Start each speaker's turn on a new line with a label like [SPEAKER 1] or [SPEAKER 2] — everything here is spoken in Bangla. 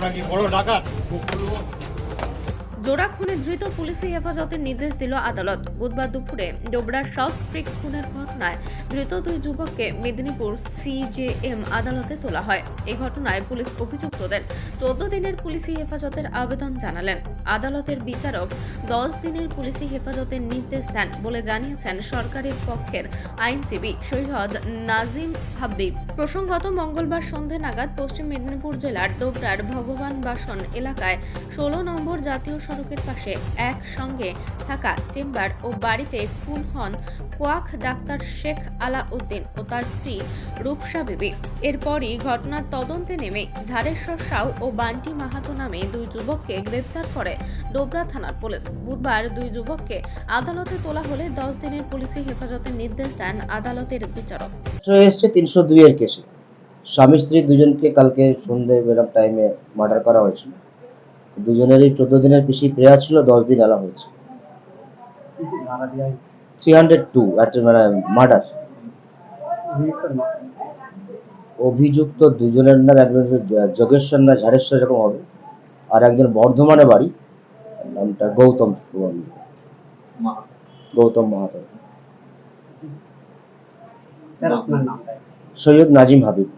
[SPEAKER 1] আমরা কি বড় ডাকাত?
[SPEAKER 2] জোড়া খুনে ধৃত পুলিশি হেফাজতের নির্দেশ দিল আদালত। বুধবার দুপুরে ডোবরার সাউথ স্ট্রিট খুনের ঘটনায় ধৃত দুই যুবককে মেদিনীপুর সিজেএম আদালতে তোলা হয়। এই ঘটনায় পুলিশ অভিযুক্তদের চোদ্দ দিনের পুলিশি হেফাজতের আবেদন জানালেন। আদালতের বিচারক দশ দিনের পুলিশি হেফাজতের নির্দেশ দেন বলে জানিয়েছেন সরকারের পক্ষের আইনজীবী সৈয়দ নাজিম হাবিব প্রসঙ্গত মঙ্গলবার সন্ধে নাগাদ পশ্চিম মেদিনীপুর জেলার ডোবরার ভগবান বাসন এলাকায় ষোলো নম্বর জাতীয় সড়কের পাশে একসঙ্গে থাকা চেম্বার ও বাড়িতে খুন হন কোয়াক ডাক্তার শেখ আলাউদ্দিন ও তার স্ত্রী রূপসা বিবি। এরপরই ঘটনার তদন্তে নেমে ঝাড়েশ্বর সাউ ও বান্টি মাহাতো নামে দুই যুবককে গ্রেপ্তার করে ডোবরা থানার পুলিশ। বুধবার দুই যুবককে আদালতে তোলা হলে দশ দিনের পুলিশি হেফাজতের নির্দেশ দেন আদালতের বিচারক।
[SPEAKER 3] এসছে তিনশো দুইয়ের কেসে। স্বামী স্ত্রী দুজনকে কালকে সন্ধে বেরম টাইমে মার্ডার করা হয়েছিল। দুজনেরই চোদ্দ দিনের পিসি প্রেয়ার ছিল দশ দিন এলা হয়েছে। থ্রি হান্ড্রেড টু মানে মার্ডার অভিযুক্ত দুজনের নাম একজন যোগেশ্বর না ঝাড়েশ্বর এরকম হবে আর একজন বর্ধমানে বাড়ি নামটা গৌতম গৌতম মাহাতো সৈয়দ নাজিম হাবিব।